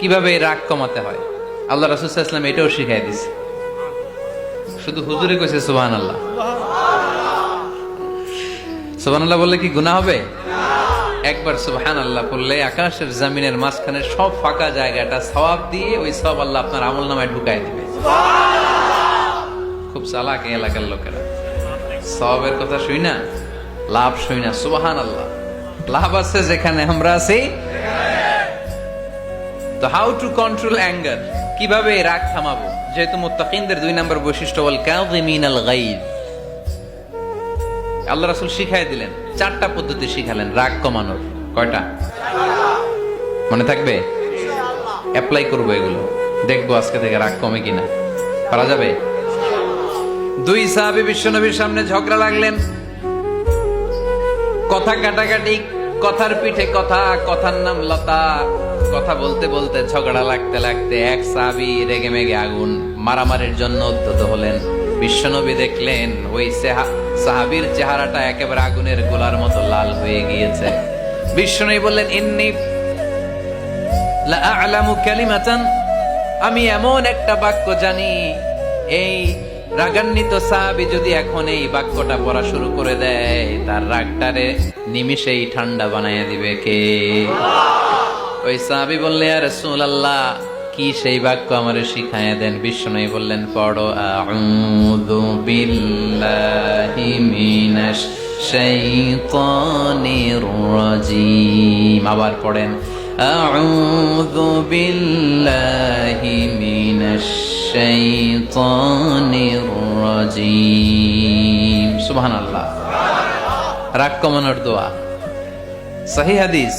কীভাবে রাগ কমাতে হয়? আল্লাহ রাসুসাল্লাম এটাও শিখাই দিছে। শুধু হুজুরে কইছে সুবাহান আল্লাহ সুবাহান আল্লাহ বললে কি গুনাহ হবে? একবার সুবহান আল্লাহ বললে আকাশের জমিনের মাঝখানে সব ফাঁকা জায়গাটা সওয়াব দিয়ে ওই সব আল্লাহ আপনার আমল নামায় ঢুকাই দিবে। খুব চালাক এলাকার লোকেরা। সবের কথা শুই না, লাভ শুই না সুবাহান আল্লাহ লাভ আছে যেখানে আমরা আছি তো হাউ টু কন্ট্রোল অ্যাঙ্গার কীভাবে রাগ থামাবো? যেহেতু মুত্তাকিনদের দুই নম্বর বৈশিষ্ট্য বল কাযিমিন আল গাইব আল্লাহ রাসূল শিখাই দিলেন চারটা পদ্ধতি শিখালেন রাগ কমানোর। কয়টা? মনে থাকবে? অ্যাপ্লাই করব এগুলো। দেখব আজকে থেকে রাগ কমে কিনা। পারা যাবে? দুই সাহাবী বিশ্বনবীর সামনে ঝগড়া লাগলেন। কথা কাটাকাটি কথার পিঠে কথা কথার নাম লতা। কথা বলতে বলতে, ঝগড়া লাগতে লাগতে এক সাহাবি রেগে মেগে আগুন মারামারির জন্য উদ্যত হলেন। বিশ্বনবী দেখলেন, ওই সেহা- সাহাবীর চেহারাটা একেবারে আগুনের গোলার মতো লাল হয়ে গিয়েছে। বিশ্বনবী বললেন, ইন্নি আ'লামু কালিমাতান, আমি এমন একটা বাক্য জানি, এই রাগান্বিত সাহাবি যদি এখন এই বাক্যটা পড়া শুরু করে দেয়, তার রাগটারে নিমিষেই ঠান্ডা বানাইয়া দিবে কে? ওই সাহাবি বললে আর রাসূলুল্লাহ, কি সেই বাক্য আমারে শিখাইয়া দেন? বিষ্ণু বললেন, পড়ো, আউযু বিল্লাহি মিনাশ শাইতানির রাজিম। আবার পড়েন, আউযু বিল্লাহি মিনাশ শাইতানির রাজিম। সুবহানাল্লাহ। রাগ কমানোর দোয়া। সহি হাদিস।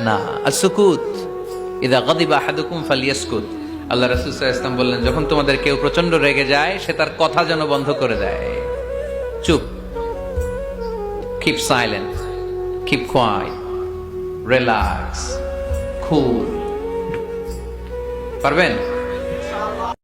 না। আর সুকুত, ইদা গদিবা আহাদুকুম ফালিয়াসকুত। আল্লাহ রাসূল সাল্লাল্লাহু বললেন, যখন তোমাদের কেউ প্রচণ্ড রেগে যায়, সে তার কথা যেন বন্ধ করে দেয়। চুপ। Keep silent keep quiet relax cool পারবেন?